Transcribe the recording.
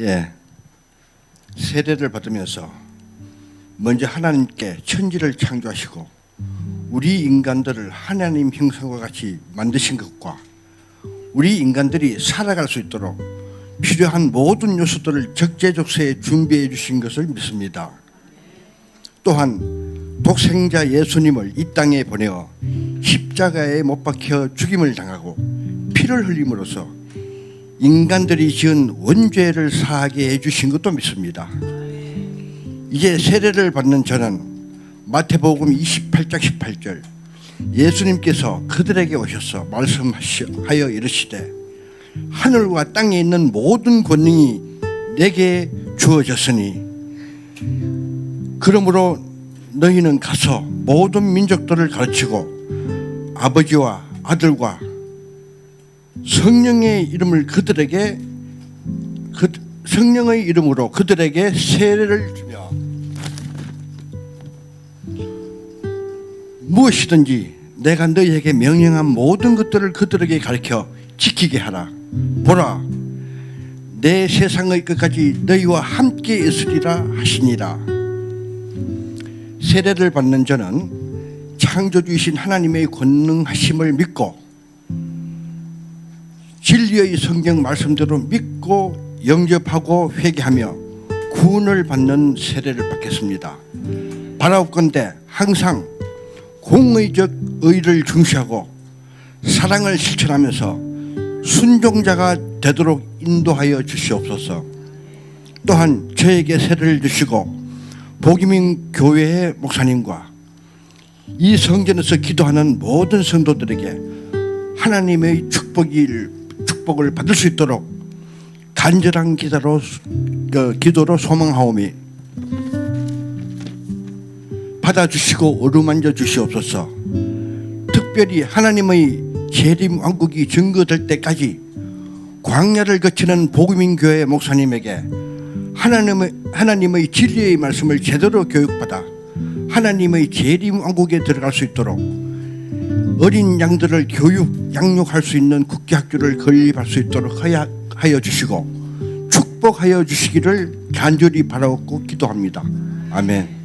예, 세례를 받으면서 먼저 하나님께 천지를 창조하시고 우리 인간들을 하나님 형상과 같이 만드신 것과 우리 인간들이 살아갈 수 있도록 필요한 모든 요소들을 적재적소에 준비해 주신 것을 믿습니다. 또한 독생자 예수님을 이 땅에 보내어 십자가에 못 박혀 죽임을 당하고 피를 흘림으로써 인간들이 지은 원죄를 사하게 해주신 것도 믿습니다. 이제 세례를 받는 저는 마태복음 28장 18절 예수님께서 그들에게 오셔서 말씀하여 이르시되 하늘과 땅에 있는 모든 권능이 내게 주어졌으니 그러므로 너희는 가서 모든 민족들을 가르치고 아버지와 아들과 성령의 이름을 그들에게 그 성령의 이름으로 그들에게 세례를 주며 무엇이든지 내가 너희에게 명령한 모든 것들을 그들에게 가르쳐 지키게 하라. 보라, 내 세상의 끝까지 너희와 함께 있으리라 하시니라. 세례를 받는 저는 창조주이신 하나님의 권능하심을 믿고 진리의 성경 말씀대로 믿고 영접하고 회개하며 구원을 받는 세례를 받겠습니다. 바라옵건대 항상 공의적 의를 중시하고 사랑을 실천하면서 순종자가 되도록 인도하여 주시옵소서. 또한 저에게 세례를 주시고 복이민 교회의 목사님과 이 성전에서 기도하는 모든 성도들에게 하나님의 축복을 축복을 받을 수 있도록 간절한 기도로 그 기도로 소망하오미 받아주시고 어루만져 주시옵소서. 특별히 하나님의 재림 왕국이 증거될 때까지 광야를 거치는 복음인 교회 목사님에게 하나님의 하나님의 진리의 말씀을 제대로 교육받아 하나님의 재림 왕국에 들어갈 수 있도록 어린 양들을 교육 양육할 수 있는 국제학교를 건립할 수 있도록 하여, 주시고 축복하여 주시기를 간절히 바라옵고 기도합니다. 아멘.